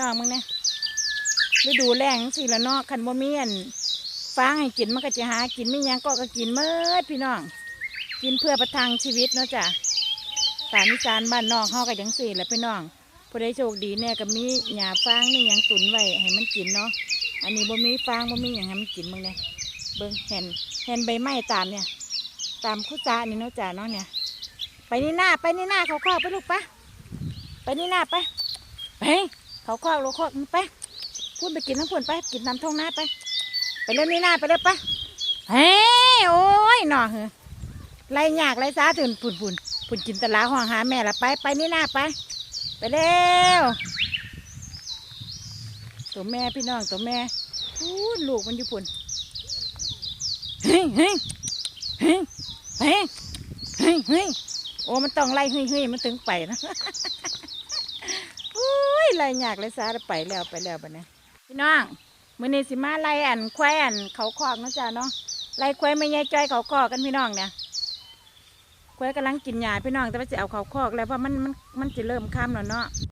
น้องมึงเนี่ยฤดูแรงสิละเนาะคันบ่มีอันฟางให้กินมันก็จะหากินไม่ยังก็ก็กินเมื่อพี่น้อง กินเพื่อประทังชีวิตเนาะจ้ะสารนิสานบ้านนอกเฮาก็จังสี่แหละพี่น้องผู้ใดโชคดีเนี่ยก็มีหญ้าฟางมีหยังตุนไว้ให้มันกินเนาะอันนี้บ่มีฟางบ่มีหยังให้มันกินมึงเนี่ยเบิ่งเห็นเห็นใบไม้ตามเนี่ย ตามคุจานี่เนาะจ้ะเนาะเนี่ย ไปนี่หน้าไปนี่หน้าเขาคอกไปลูกปะไปนี่หน้าไปไป เขาคอกโลคอกไปพูดไปกินน้ำพุนไปกินน้ำท้องหน้าไป ไปเล่นนี่หน้าไปเลยปเฮ้ยโอ้ยหน่อเหอไรยากไรสาถึงพุ่นพุ่นพุ่นกินตะลาห้องหาแม่ละไปไปนี่หน้าไป ไปเร็วตัวแม่พี่น้องตัวแม่พูดลูกมันอยู่พุ่นเฮ้ยเฮ้ยเฮ้ยเฮ้ยเฮ้ยโอ้มันต้องไล่เฮ้ยๆมันถึงไปนะ ไรยากไล่ซาไปแล้วไปแล้วไปนี้พี่น้องมือนี้สิมาไล่อันควายอันเขาคอกนะจ๊ะเนาะไล่ควายไม่ใหญ่จ้อยเขาคอกกันพี่น้องเนี่ยควายกำลังกินหญ้าพี่น้องแต่ว่าจะเอาเขาคอกแล้วเพราะมันมันมันจะเริ่มค่ำแล้วเนาะ